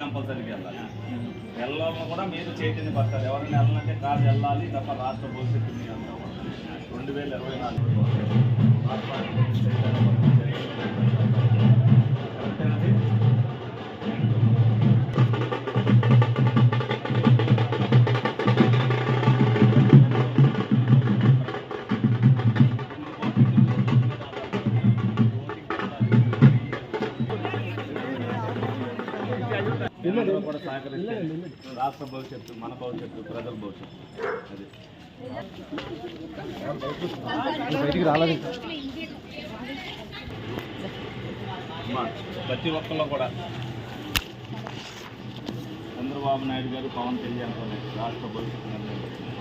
కంపల్సరీగా వెళ్ళాలి. వెళ్ళాలని కూడా మీరు చైతన్య పడతారు ఎవరైనా వెళ్ళాలంటే కాదు వెళ్ళాలి తప్ప రాష్ట్ర భవిష్యత్తు మీ రెండు వేల ఇరవై నాలుగు. సహకరిస్తే రాష్ట్ర భవిష్యత్తు మన భవిష్యత్తు ప్రజల భవిష్యత్తు. అది. అమ్మా, ప్రతి ఒక్కళ్ళు కూడా చంద్రబాబు నాయుడు గారు పవన్ కళ్యాణ్ రాష్ట్ర భవిష్యత్తు.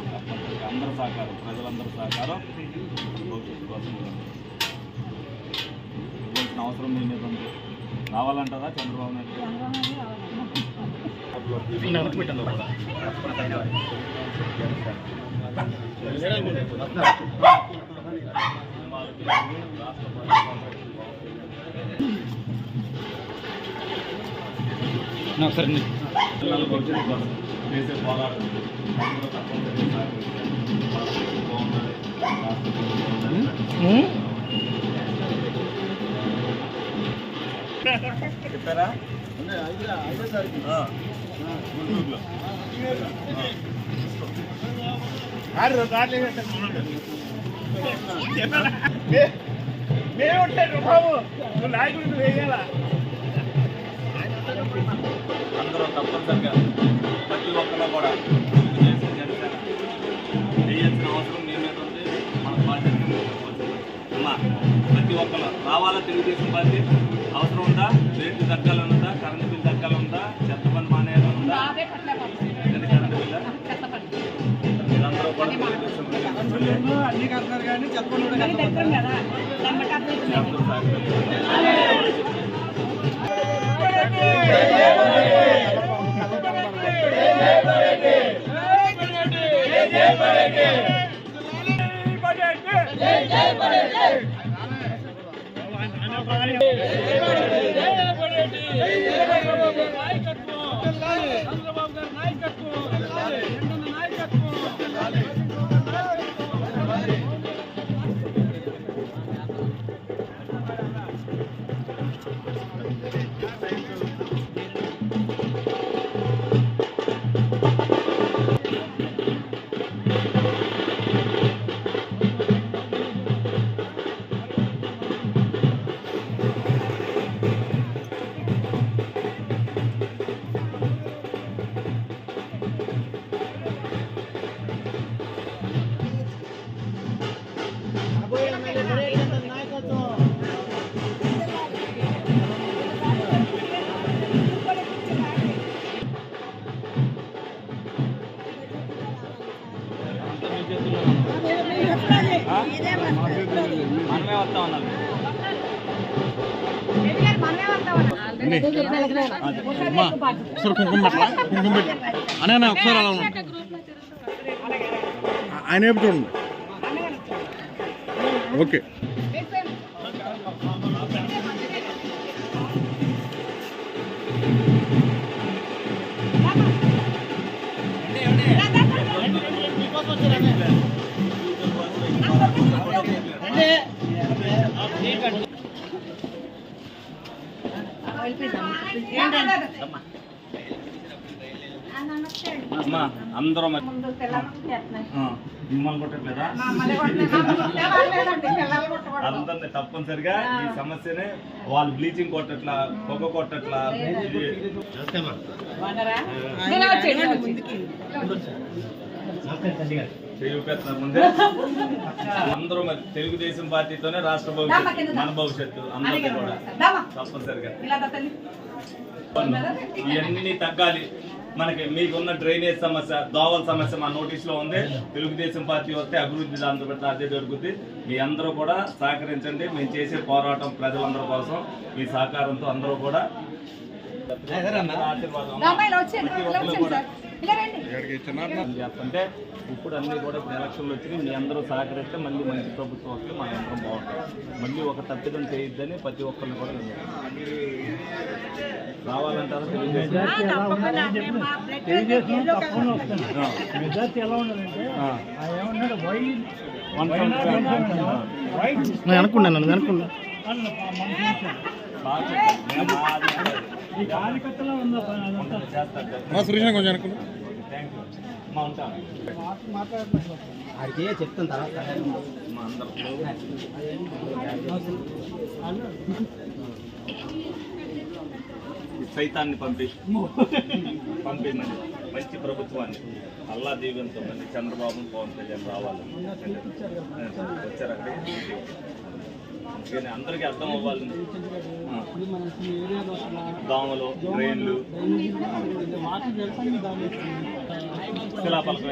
తప్పనిసరిగా అందరి సహకారం ప్రజలందరి సహకారం భవిష్యత్తు కోసం ఇవ్వాల్సిన అవసరం మీ మీద ఉంది. రావాలంటారా చంద్రబాబు నాయుడు గారు? పిల్లల భవిష్యత్తు కోసం చేసే బాబు నువ్వు నాయకుడు సహకరించాలి. భవిష్యత్తు అందరూ తప్పనిసరిగా ప్రతి ఒక్కరూ కూడా చేయాల్సిన అవసరం మీ మీద ఉంది మన పార్టీ అమ్మా ప్రతి ఒక్కరు రావాలా తెలుగుదేశం పార్టీ అవసరం ఉందా రేట్లు తగ్గాలి తెలుగుదేశం పార్టీ అన్ని కడతారు కానీ చెప్పండి ఒకసారి కుంకుమ పెట్టాలా కుంకుమ పెట్టి. అనే ఒకసారి అలా ఆయన వైపు చూడండి. ఓకే. అందరూ మిమ్మల్ని కొట్టట్లేదా? అందరిని తప్పనిసరిగా ఈ సమస్యనే వాళ్ళు బ్లీచింగ్ కొట్టట్లా పొగ కొట్టట్లా ఇది. ముందే. అందరూ మరి తెలుగుదేశం పార్టీతోనే రాష్ట్ర భవిష్యత్తు మన భవిష్యత్తు అందరికీ కూడా. తప్పనిసరిగా. ఇవన్నీ తగ్గాలి. మనకి మీకున్న డ్రైనేజ్ సమస్య దోవల సమస్య మా నోటీస్లో ఉంది. తెలుగుదేశం పార్టీ వస్తే అభివృద్ధి దాంతో అదే జరుగుద్ది. మీ అందరూ కూడా సహకరించండి. మేము చేసే పోరాటం ప్రజలందరి కోసం మీ సహకారంతో అందరూ కూడా ఆశీర్వాదం చేస్తుంటే ఇప్పుడు అన్ని కూడా ఇప్పుడు ఎలక్షన్లు వచ్చి మీ అందరూ సహకరిస్తే మళ్ళీ మంచి ప్రభుత్వం వస్తే మన అందరం బాగుంటుంది మళ్ళీ ఒక తప్పిదం చేయొద్దని ప్రతి ఒక్కరిని కూడా నేను రావాలంటారా. మెజార్టీ ఎలా అనుకున్నాను మా సురేష్ కొంచెం అనుకున్నా. చెప్తాను తర్వాత సైతాన్ని పంపి పంపిందండి మంచి ప్రభుత్వాన్ని. అల్లా మళ్ళీ చంద్రబాబు పవన్ కళ్యాణ్ రావాలని. వచ్చారు అందుకని అందరికీ అర్థం అవ్వాలి. దోమలు శిలాపలకం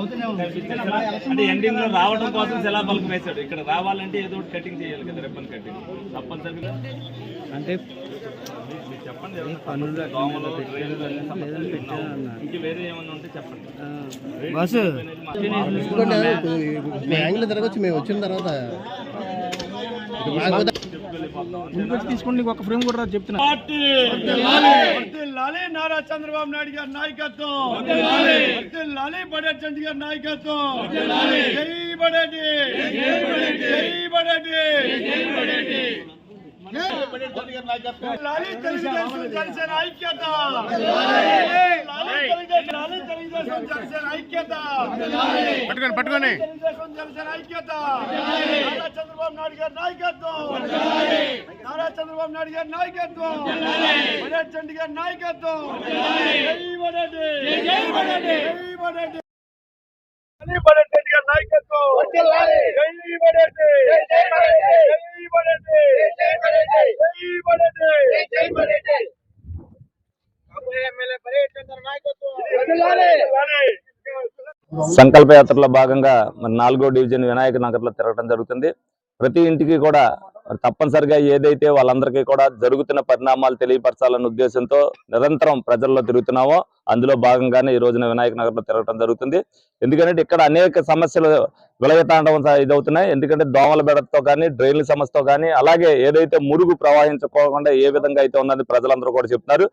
ఉంది అంటే ఎండింగ్లో రావడం కోసం శిలాపలకం వేశాడు. ఇక్కడ రావాలంటే ఏదో ఒకటి కటింగ్ చేయాలి కదా రిబ్బన్ కటింగ్ తప్పనిసరిగా. అంటే బస్సు యాంగిల్ తిరగచ్చు మేము వచ్చిన తర్వాత తీసుకోండి ఒక ఫ్రేమ్ కూడా చెప్తున్నా. లాలి నారా చంద్రబాబు నాయుడు గారి నాయకత్వం. వర్ధిల్లాలి బడేట్ చంద్ర గారి నాయకత్వం. జై బడేటి. జై లాలి తెలుగుదేశం జనసేన ఐక్యత లాలి తెలుగుదేశం జనసేన ఐక్యత పట్టుకొని పట్టుకొని తెలుగుదేశం జనసేన ఐక్యత నారా చంద్రబాబు నాయుడు గారి నాయకత్వం నారా చంద్రబాబు నాయుడు గారి నాయకత్వం గారి నాయకత్వం జై జై జై సంకల్ప యాత్రలో భాగంగా మరి నాలుగో డివిజన్ వినాయక నగర్లో తిరగడం జరుగుతుంది. ప్రతి ఇంటికి కూడా తప్పనిసరిగా ఏదైతే వాళ్ళందరికీ కూడా జరుగుతున్న పరిణామాలు తెలియపరచాలన్న ఉద్దేశంతో నిరంతరం ప్రజల్లో తిరుగుతున్నామో. అందులో భాగంగానే ఈ రోజున వినాయక నగర్లో తిరగడం జరుగుతుంది. ఎందుకంటే ఇక్కడ అనేక సమస్యలు వెలగతాండవం ఇదవుతున్నాయి. ఎందుకంటే దోమల బెడతో కానీ డ్రైన్ల సమస్యతో కానీ అలాగే ఏదైతే మురుగు ప్రవహించుకోకుండా ఏ విధంగా అయితే ఉన్నది ప్రజలందరూ కూడా చెప్తున్నారు.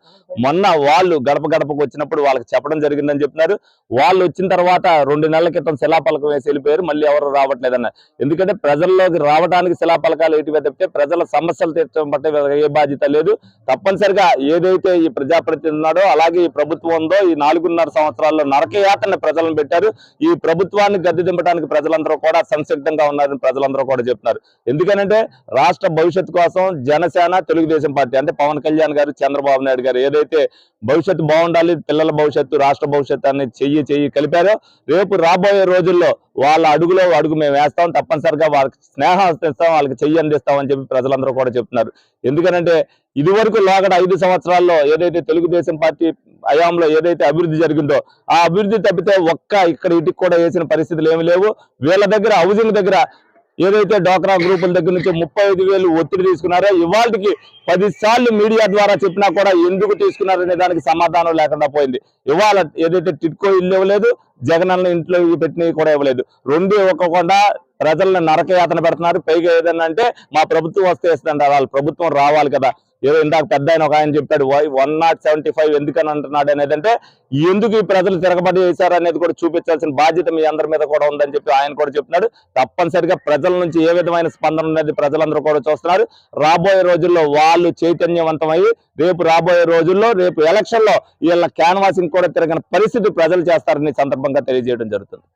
మొన్న వాళ్ళు గడప గడపకు వచ్చినప్పుడు వాళ్ళకి చెప్పడం జరిగిందని చెప్తున్నారు. వాళ్ళు వచ్చిన తర్వాత రెండు నెలల క్రితం శిలాపలకం వేసి వెళ్ళిపోయారు. మళ్ళీ ఎవరు రావట్లేదన్న. ఎందుకంటే ప్రజల్లోకి రావడానికి శిలాపలకాలు ఎటువే తప్పితే ప్రజల సమస్యలు తీర్చడం పట్ల ఏ బాధ్యత లేదు. తప్పనిసరిగా ఏదైతే ఈ ప్రజాప్రతినిధి ఉన్నాడో అలాగే ఈ ప్రభుత్వం ఉందో ఈ నాలుగున్నర సంవత్సరాల్లో నరకయాతన ప్రజలను పెట్టారు. ఈ ప్రభుత్వాన్ని గద్దె దింపడానికి ప్రజలందరూ కూడా సంసిద్ధంగా ఉన్నారని ప్రజలందరూ కూడా చెప్తున్నారు. ఎందుకనంటే రాష్ట్ర భవిష్యత్తు కోసం జనసేన తెలుగుదేశం పార్టీ అంటే పవన్ కళ్యాణ్ గారు చంద్రబాబు నాయుడు గారు ఏదైతే భవిష్యత్తు బాగుండాలి పిల్లల భవిష్యత్తు రాష్ట్ర భవిష్యత్తు అని చెయ్యి చెయ్యి కలిపారో రేపు రాబోయే రోజుల్లో వాళ్ళ అడుగులో అడుగు మేము వేస్తాం తప్పనిసరిగా వాళ్ళకి స్నేహం అందిస్తాం వాళ్ళకి చెయ్యి అందిస్తాం అని చెప్పి ప్రజలందరూ కూడా చెప్తున్నారు. ఎందుకనంటే ఇదివరకు లోగడ ఐదు సంవత్సరాల్లో ఏదైతే తెలుగుదేశం పార్టీ హయాంలో ఏదైతే అభివృద్ధి జరిగిందో ఆ అభివృద్ధి తప్పితే ఒక్క ఇక్కడ ఇటుకు కూడా వేసిన పరిస్థితులు ఏమి లేవు. వీళ్ళ దగ్గర హౌసింగ్ దగ్గర ఏదైతే డోక్రా గ్రూపుల దగ్గర నుంచి ముప్పై ఐదు వేలు ఒత్తిడి తీసుకున్నారో ఇవాళకి పది సార్లు మీడియా ద్వారా చెప్పినా కూడా ఎందుకు తీసుకున్నారనే దానికి సమాధానం లేకుండా పోయింది. ఇవాళ ఏదైతే టిట్కో ఇల్లు ఇవ్వలేదు జగనన్న ఇంట్లో పెట్టినవి కూడా ఇవ్వలేదు. రెండు ఇవ్వకుండా ప్రజలను నరకయాతన పెడుతున్నారు. పైగా ఏదన్నా అంటే మా ప్రభుత్వం వస్తే ఇస్తుందంట వాళ్ళు ప్రభుత్వం రావాలి కదా. ఏదో ఇందాక పెద్ద ఆయన ఒక ఆయన చెప్పాడు వన్ నాట్ సెవెంటీ ఫైవ్ ఎందుకని అంటున్నాడు? అనేది అంటే ఎందుకు ఈ ప్రజలు తిరగబడి వేశారు అనేది కూడా చూపించాల్సిన బాధ్యత మీ అందరి మీద కూడా ఉందని చెప్పి ఆయన కూడా చెప్తున్నాడు తప్పనిసరిగా ప్రజల నుంచి ఏ విధమైన స్పందన ఉన్నది ప్రజలందరూ కూడా చూస్తున్నారు. రాబోయే రోజుల్లో వా వాళ్ళు చైతన్యవంతమై రేపు రాబోయే రోజుల్లో రేపు ఎలక్షన్లో వీళ్ళ క్యాన్వాసింగ్ కూడా తిరగని పరిస్థితి ప్రజలు చేస్తారని సందర్భంగా తెలియజేయడం జరుగుతుంది.